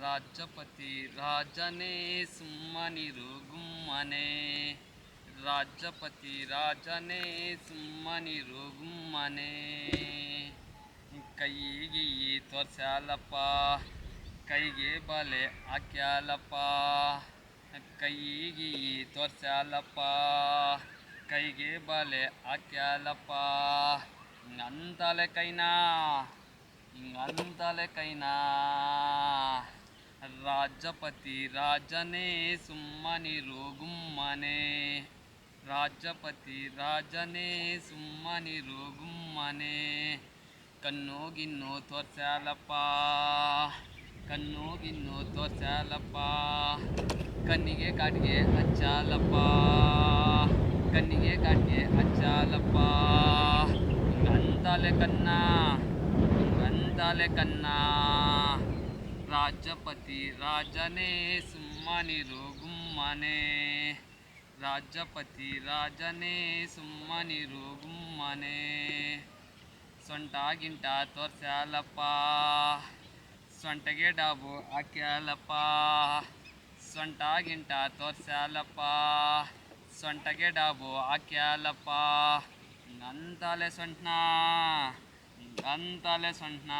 ರಾಜ್ಯಪತಿ ರಾಜನೇ ಸುಮ್ಮನಿರು ಗುಮ್ಮನೆ. ರಾಜಪತಿ ರಾಜನೇ ಸುಮ್ಮನಿರು ಗುಮ್ಮನೆ. ಕೈಗೆ ತೋರ್ಸ್ಯಾಲಪ್ಪ. ಕೈಗೆ ಬಲೆ ಹಾಕ್ಯಾಲಪ್ಪ. ಕೈಗೆ ತೋರ್ಸ್ಯಾಲಪ್ಪ. ಕೈಗೆ ಬಲೆ ಹಾಕ್ಯಾಲಪ್ಪ. ಹಿಂಗಂತಲೆ ಕೈನಾ. ಹಿಂಗಂತಲೆ ಕೈನಾ. ರಾಜ್ಯಪತಿ ರಾಜನೇ ಸುಮ್ಮನಿರು ಗುಮ್ಮನೆ ರಾಜಪತಿ ರಾಜನೇ ಸುಮ್ಮನಿರು ಗುಮ್ಮನೆ ಕಣ್ಣು ಗಿನ್ನು ತೋರ್ಸ್ಯಾಲಪ್ಪ. ಕಣ್ಣು ಕಣ್ಣಿಗೆ ಕಾಟಿಗೆ ಹಚ್ಚಾಲಪ್ಪ. ಕಣ್ಣಿಗೆ ಕಾಟಿಗೆ ಹಚ್ಚಾಲಪ್ಪ. ಹಿಂಗಂತಲೆ ಕನ್ನ ಹಿಂಗಂತಲೆ ಕನ್ನ ರಾಜ್ಯಪತಿ ರಾಜನೇ ಸುಮ್ಮನಿರು ಗುಮ್ಮನೆ ರಾಜಪತಿ ರಾಜನೇ ಸುಮ್ಮನಿರು ಗುಮ್ಮನೆ ಸೊಂಟ ಗಿಂಟ ತೋರ್ಸ್ಯಾಲಪ್ಪ. ಸೊಂಟಗೆ ಡಾಬು ಹಾಕ್ಯಾಲಪ್ಪ. ಸೊಂಟ ಗಿಂಟ ತೋರ್ಸ್ಯಾಲಪ್ಪ. ಸೊಂಟಗೆ ಡಾಬು ಹಾಕ್ಯಾಲಪ್ಪ. ಸೊಂಟನಾ? ನನ್ನ ತಾಲೇ ಸೊಂಟ್ನ?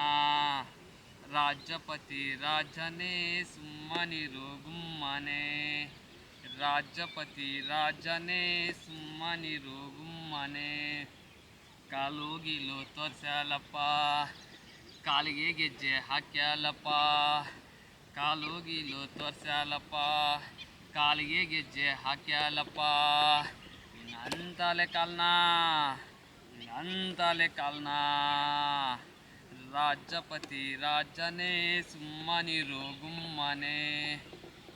ರಾಜ್ಯಪತಿ ರಾಜನೇ ಸುಮ್ಮನಿರು ಗುಮ್ಮನೆ. ರಾಜ್ಯಪತಿ ರಾಜನೇ ಸುಮ್ಮನಿರು ಗುಮ್ಮನೆ. ಕಾಲುಗಿಲು ತೋರ್ಸ್ಯಾಲಪ್ಪ. ಕಾಲಿಗೆ ಗೆಜ್ಜೆ ಹಾಕ್ಯಾಲಪ್ಪ. ಕಾಲುಗಿಲು ತೋರ್ಸ್ಯಾಲಪ್ಪ. ಕಾಲಿಗೆ ಗೆಜ್ಜೆ ಹಾಕ್ಯಾಲಪ್ಪ. ನಂತಲೆ ಕಾಲ್ನ. ನಂತಲೆ ಕಾಲ್ನ. ರಾಜ್ಯಪತಿ ರಾಜನೇ ಸುಮ್ಮನಿರು ಗುಮ್ಮನೆ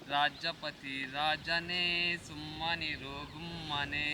ರಾಜ್ಯಪತಿ ರಾಜನೇ ಸುಮ್ಮನಿರು ಗುಮ್ಮನೆ